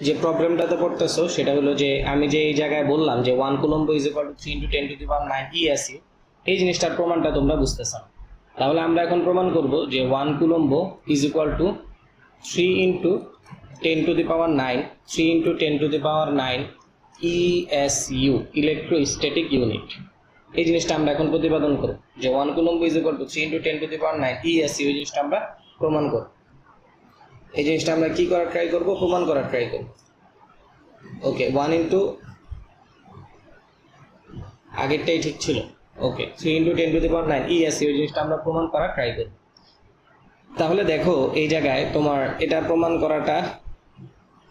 যে প্রবলেমটাতে পড়তেছো সেটা হলো যে আমি যে এই জায়গায় বললাম যে one coulomb is equal to three into ten to the power nine E ESU এই জিনিসটার প্রমাণটা তোমরা বুঝতেছ। তাহলে আমরা এখন প্রমাণ করব যে one coulomb is equal to three into ten to the power nine three into ten to the power nine E S ESU electrostatic unit এই জিনিসটা আমরা এখন প্রতিপাদন করব। যে one coulomb is equal to three into ten to the power nine E S ESU এই জিনিসটা আমরা প্রমাণ করব। এই জিনিসটা আমরা কি করার ট্রাই করব? প্রমাণ করার ট্রাই করব। ওকে ওয়ান ইন্টু আগেরটাই ঠিক ছিল। Okay three into ten to the power nine ESC ওই জিনিসটা আমরা প্রমাণ করার ট্রাই করব। তাহলে দেখো, এই জায়গায় তোমার এটা প্রমাণ করাটা,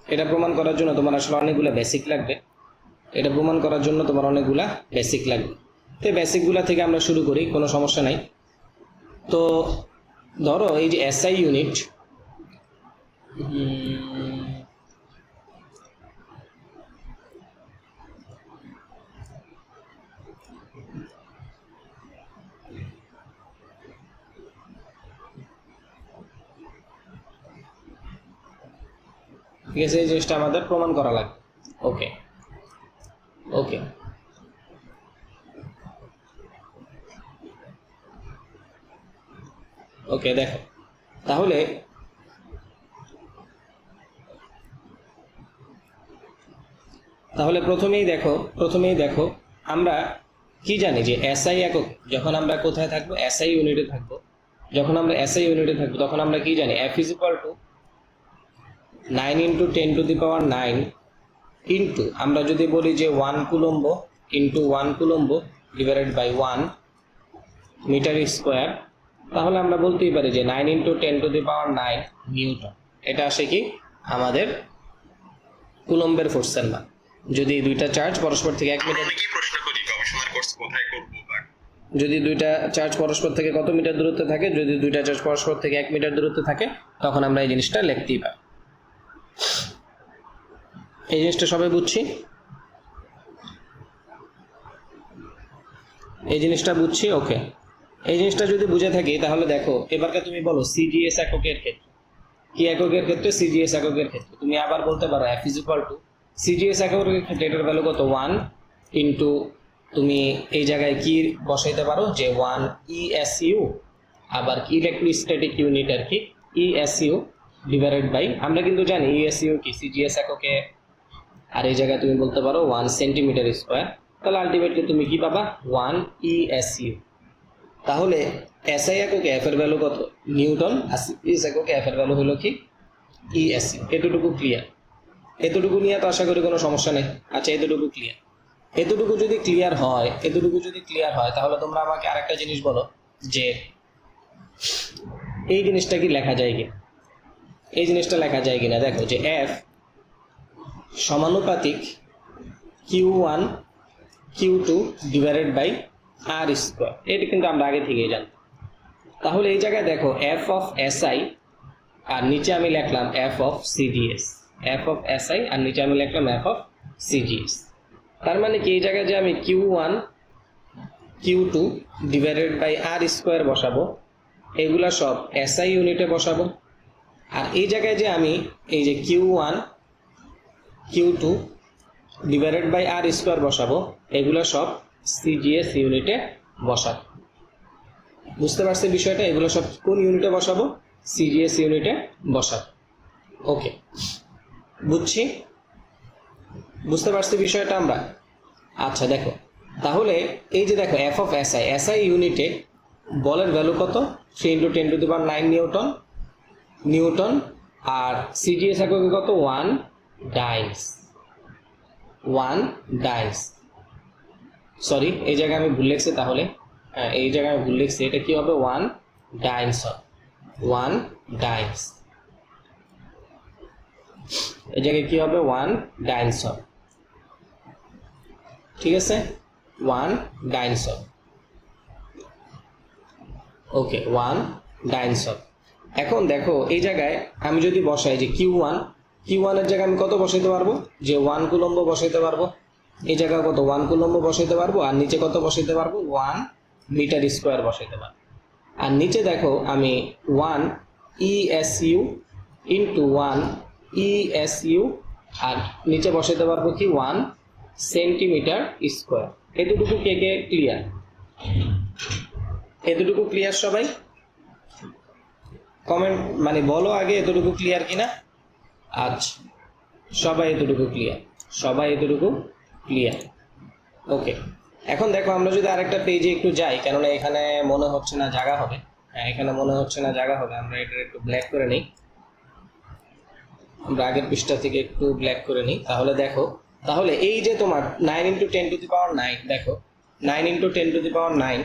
এটা প্রমাণ করার জন্য তোমার আসলে অনেকগুলো বেসিক লাগবে। এটা প্রমাণ করার জন্য তোমার অনেকগুলা বেসিক লাগবে। তো বেসিকগুলা থেকে আমরা শুরু করি, কোনো সমস্যা নাই। তো ধরো, এই যে এসআই ইউনিট ঠিক আছে এই জিনিসটা আমাদের প্রমাণ করা লাগবে। ওকে ওকে ওকে দেখো। তাহলে তাহলে প্রথমেই দেখো প্রথমেই দেখো, আমরা কি জানি যে এসআই একক, যখন আমরা কোথায় থাকব? এসআই ইউনিটে থাকব। যখন আমরা এসআই ইউনিটে থাকব, তখন আমরা কি জানি? F is equal to nine into ten to the power nine into আমরা যদি বলি যে one coulomb into one coulomb divided by one metre square তাহলে আমরা বলতেই পারি যে nine into ten to the power nine newton এটা আসে কি? আমাদের কুলম্বের ফোর্সের মান। যদি দুইটা চার্জ পরস্পর থেকে এক মিটার অনেকেই প্রশ্ন করি? গবেষণার কোর্স কোথায় করব বা? যদি দুইটা চার্জ পরস্পর থেকে কত মিটার দূরত্বে থাকে? যদি দুইটা চার্জ পরস্পর থেকে এক মিটার দূরত্বে থাকে তখন আমরা এই জিনিসটা লিখতেই পারি। এই জিনিসটা সবাই বুঝছি? এই জিনিসটা বুঝছি? ওকে। এই জিনিসটা যদি বুঝে থাকি তাহলে দেখো এবারকে তুমি বলো সিজিএস এককের ক্ষেত্রে। কি এককের ক্ষেত্রে? সিজিএস এককের ক্ষেত্রে। তুমি আবার বলতে পারো F is equal to CGS ক্ষেত্রে এটার ভ্যালু কত? ওয়ান ইন্টু তুমি এই জায়গায় কি বসাইতে পারো? যে ওয়ান ইএসইউ আবার কি ইলেকট্রোস্ট্যাটিক ইউনিট আর কি? ইএসইউ ডিভাইডেড বাই আমরা কিন্তু জানি ইএসইউ কি? সিজিএস এককে আর এই জায়গায় তুমি বলতে পারো ওয়ান সেন্টিমিটার স্কোয়ার তাহলে আলটিমেটলি তুমি কি পাবা? ওয়ান ইএসইউ তাহলে এসআই এককে এফ এর ভ্যালু কত? নিউটন আর সিজিএস এককে এফ এর ভ্যালু হলো কি? ইএসইউ এতটুকু ক্লিয়ার এতটুকু নিয়ে তো আশা করি কোনো সমস্যা নেই। আচ্ছা এতটুকু ক্লিয়ার এতটুকু যদি ক্লিয়ার হয়, এতটুকু যদি ক্লিয়ার হয়, তাহলে তোমরা আমাকে আরেকটা জিনিস বলো, যে এই জিনিসটা কি লেখা যায় কিনা এই জিনিসটা লেখা যায় কিনা? দেখো, যে এফ সমানুপাতিক Q one Q two divided by R square এটা কিন্তু আমরা আগে থেকেই জানতাম। তাহলে এই জায়গায় দেখো এফ অফ এস আই আর নিচে আমি লিখলাম F of CDS F of SI আর নিচে আমি লিখলাম এফ অফ সিজিএস তার মানে কি? এই জায়গায় যে আমি Q one Q two divided by R square বসাবো, এগুলা সব এসআই ইউনিটে বসাবো। আর এই জায়গায় যে আমি এই যে Q one Q two divided by R square বসাবো, এগুলো সব সিজিএস ইউনিটে বসাবো। বুঝতে পারছি বিষয়টা? এগুলো সব কোন ইউনিটে বসাবো? সিজিএস ইউনিটে বসাবো। ওকে বুঝছি? বুঝতে পারছি বিষয়টা আমরা? আচ্ছা দেখো। তাহলে এই যে দেখো এফ অফ এসআই এসআই ইউনিটে বলের ভ্যালু কত? Three into ten to the power nine newton newton আর এককে কত? One dynes one dynes sorry এই জায়গায় আমি ভুল লিখছি তাহলে। হ্যাঁ, এই জায়গায় আমি ভুল লিখছি এটা কি হবে? ওয়ান ডাইন্স ওয়ান ডাইন্স এই জায়গায় কি হবে? ওয়ান ডাইন্স ঠিক আছে? One dynes okay one dynes এখন দেখো, এই জায়গায় আমি যদি বসাই যে কিউ ওয়ান কিউ ওয়ানের জায়গায় আমি কত বসাইতে পারব? যে ওয়ান কুলম্ব বসাইতে পারব। এই জায়গায় কত? ওয়ান কুলম্ব বসাইতে পারব। আর নিচে কত বসাইতে পারব? ওয়ান মিটার স্কোয়ার বসাইতে পারব। আর নিচে দেখো, আমি one ESU into one ESU আর নিচে বসাতে পারব কি ওয়ান সেন্টিমিটার স্কোয়ার এতটুকু কে কে ক্লিয়ার এতটুকু ক্লিয়ার সবাই? কমেন্ট মানে বলো আগে এতটুকু ক্লিয়ার কিনা? আচ্ছা সবাই এতটুকু ক্লিয়ার সবাই এতটুকু ক্লিয়ার ওকে এখন দেখো আমরা যদি আরেকটা পেজে একটু যাই, কেননা এখানে মনে হচ্ছে না জায়গা হবে। হ্যাঁ এখানে মনে হচ্ছে না জায়গা হবে। আমরা এটা একটু ব্ল্যাক করে নিই। আমরা আগের পৃষ্ঠা থেকে একটু ব্ল্যাক করে নিই। তাহলে দেখো, তাহলে এই যে তোমার nine into ten to the power nine দেখো nine into ten to the power nine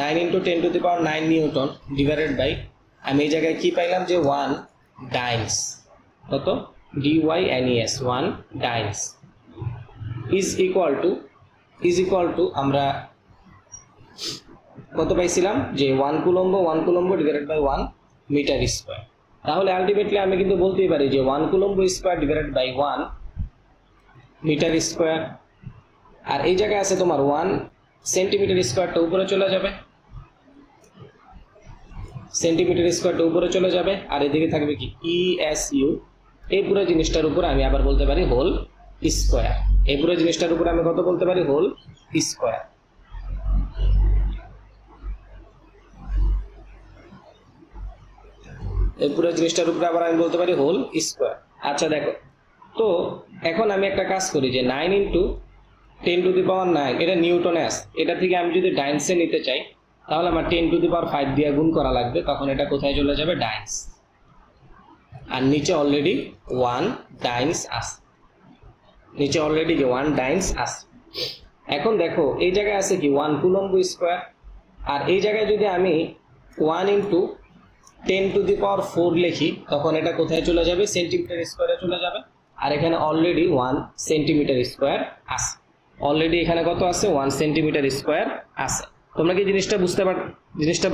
nine into ten to the power nine newton divided by আমি এই জায়গায় কি পাইলাম যে ওয়ান ডাইন্স কত? D Y N S one dynes is equal to is equal to আমরা কত পাইছিলাম? যে one coulomb one coulomb divided by one metre square. তাহলে আলটিমেটলি আমি কিন্তু বলতেই পারি যে one coulomb square divided by one metre square. আর এই জায়গায় আছে তোমার ওয়ান সেন্টিমিটার স্কোয়ারটা উপরে চলে যাবে। সেন্টিমিটার স্কোয়ারটা উপরে চলে যাবে। আর এদিকে থাকবে কি? ই এস ইউ এই পুরো জিনিসটার উপর আমি আবার বলতে পারি হোল স্কোয়ার এই পুরো জিনিসটার উপরে আমি কত বলতে পারি? হোল স্কোয়ার এই পুরো জিনিসটার উপরে আবার আমি বলতে পারি হোল স্কোয়ার আচ্ছা দেখো। তো এখন আমি একটা কাজ করি যে nine into ten to the power nine এটা নিউটনে আছে এটা থেকে আমি যদি ডাইন্সে নিতে চাই, তাহলে আমার ten to the power five দিয়ে গুণ করা লাগবে। তখন এটা কোথায় চলে যাবে? ডাইন্স আর নিচে অলরেডি ওয়ান ডাইন্স আছে। নিচে অলরেডি কি ওয়ান ডাইন্স আছে। এখন দেখো, এই জায়গায় আছে কি? ওয়ান কুলম্ব স্কোয়ার আর এই জায়গায় যদি আমি one into ten to the power four লিখি, তখন এটা কোথায় চলে যাবে? সেন্টিমিটার স্কোয়ারে চলে যাবে। আর এখানে অলরেডি ওয়ান সেন্টিমিটার স্কোয়ার আছে। অলরেডি এখানে কত আছে? ওয়ান সেন্টিমিটার স্কোয়ার আছে। তোমরা কি জিনিসটা বুঝতে পার জিনিসটা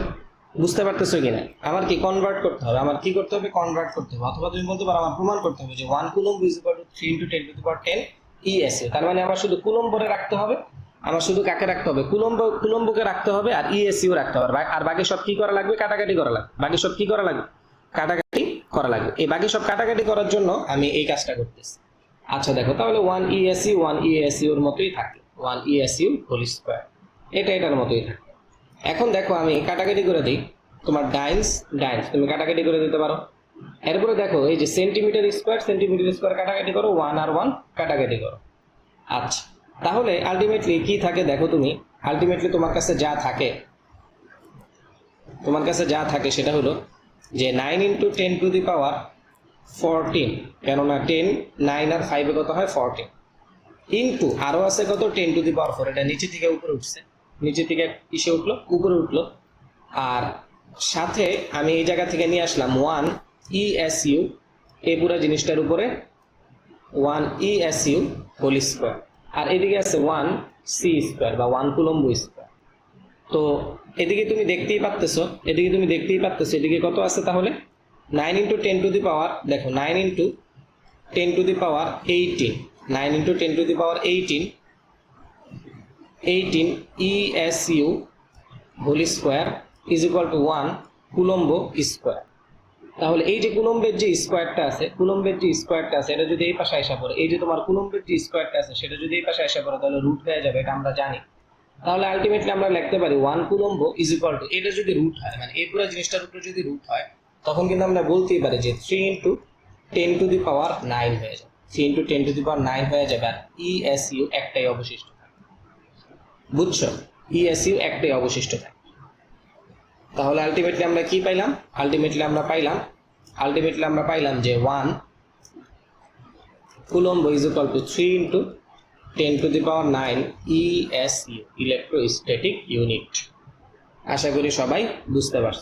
বুঝতে পারতেছো কিনা? আমার কি কনভার্ট করতে হবে? আমার কি করতে হবে? কনভার্ট করতে হবে। অথবা তুমি বলতে পারো, আমার প্রমাণ করতে হবে যে one coulomb is equal to three into ten to the power ten E ESA তার মানে আমার শুধু কুলম্বরে রাখতে হবে। আমার শুধু কাকে রাখতে হবে? কুলম্ব, কুলম্বকে রাখতে হবে আর ইএসইউ রাখতে হবে। আর বাকি সব কি করা লাগবে? কাটাকাটি করা লাগবে। বাকি সব কি করা লাগবে? কাটাকাটি করা লাগবে। এই বাকি সব কাটাকাটি করার জন্য আমি এই কাজটা করতেছি। আচ্ছা দেখো, তাহলে ওয়ান ইএসইউ ওয়ান ইএসইউর মতোই থাকে। ওয়ান ইএসইউ হোল স্কোয়ার এটা এটার মতোই থাকে। এখন দেখো, আমি কাটাকাটি করে দিই। তোমার ডাইন্স ডাইন্স তুমি কাটাকাটি করে দিতে পারো। এরপরে দেখো, এই যে সেন্টিমিটার স্কোয়ার সেন্টিমিটার স্কোয়ার কাটাকাটি করো। ওয়ান আর ওয়ান কাটাকাটি করো। আচ্ছা। তাহলে আলটিমেটলি কি থাকে দেখো তুমি? আলটিমেটলি তোমার কাছে যা থাকে, তোমার কাছে যা থাকে সেটা হলো যে nine into ten to the power fourteen কেননা টেন নাইন আর ফাইভে কত হয়? ফোরটিন ইন্টু আরও আছে কত? Ten to the power four এটা নিচে থেকে উপরে উঠছে। নিচে থেকে কিসে উঠল? উপরে উঠল। আর সাথে আমি এই জায়গা থেকে নিয়ে আসলাম ওয়ান ইএসইউ এই পুরো জিনিসটার উপরে ওয়ান ইএসইউ হোল স্কোয়ার আর এদিকে আছে ওয়ান সি স্কোয়ার বা ওয়ান কুলম্বো স্কোয়ার তো এদিকে তুমি দেখতেই পারতেছো, এদিকে তুমি দেখতেই পারতেছো, এদিকে কত আছে তাহলে? Nine into ten to the power দেখো nine into ten to the power eighteen nine into ten to the power eighteen eighteen ESU whole square is equal to one coulomb square তাহলে এই যে কুলম্বের যে স্কোয়ারটা আছে, কুলম্বের যে স্কোয়ারটা আছে, এটা যদি এই পাশে আসা পড়ে, এই যে তোমার কুলম্বের যে স্কোয়ারটা আছে, সেটা যদি এই পাশে আসা পড়ে, তাহলে রুট হয়ে যাবে, এটা আমরা জানি। তাহলে আলটিমেটলি আমরা লিখতে পারি one coulomb is equal to এটা যদি রুট হয় মানে এই পুরো জিনিসটার উপরে যদি রুট হয়, তখন কিন্তু আমরা বলতেই পারি যে three into ten to the power nine হয়ে যাবে। Three into ten to the power nine হয়ে যাবে, আর ইএসইউ একটাই অবশিষ্ট থাকবে বুঝছ? ইএসইউ একটাই অবশিষ্ট থাকে। তাহলে আলটিমেটলি আমরা কি পাইলাম? আলটিমেটলি আমরা পাইলাম আলটিমেটলি আমরা পাইলাম যে one coulomb is equal to three into ten to the power nine ESU electrostatic unit আশা করি সবাই বুঝতে পারছ